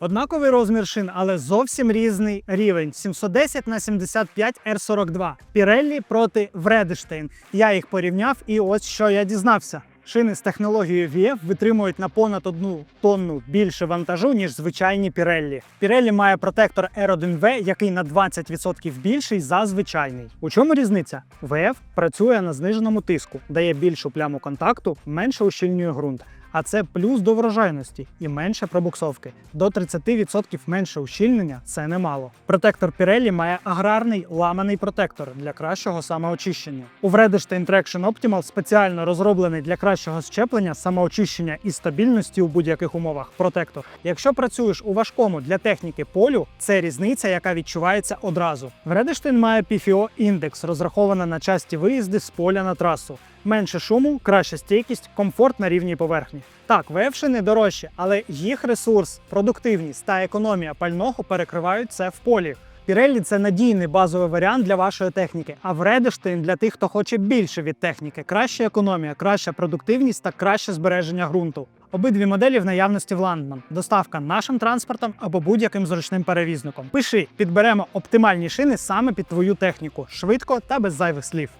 Однаковий розмір шин, але зовсім різний рівень 710 на 75 R42. Pirelli проти Вредештейн. Я їх порівняв, і ось що я дізнався. Шини з технологією VF витримують на понад одну тонну більше вантажу, ніж звичайні Pirelli. Pirelli має протектор R1V, який на 20% більший за звичайний. У чому різниця? VF працює на зниженому тиску, дає більшу пляму контакту, менше ущільнює ґрунт. А це плюс до врожайності і менше пробуксовки. До 30% менше ущільнення це немало. Протектор Pirelli має аграрний ламаний протектор для кращого самоочищення. У Vredestein Traction Optimal спеціально розроблений для кращого щеплення, самоочищення і стабільності у будь-яких умовах. Протектор. Якщо працюєш у важкому для техніки полю, це різниця, яка відчувається одразу. Vredestein має PFO індекс, розрахована на часті виїзди з поля на трасу. Менше шуму, краща стійкість, комфорт на рівній поверхні. Так, вевшини дорожчі, але їх ресурс, продуктивність та економія пального перекривають це в полі. Pirelli – це надійний базовий варіант для вашої техніки, а Вредештейн для тих, хто хоче більше від техніки, краща економія, краща продуктивність та краще збереження ґрунту. Обидві моделі в наявності в Landman. Доставка нашим транспортом або будь-яким зручним перевізником. Пиши, підберемо оптимальні шини саме під твою техніку, швидко та без зайвих слів.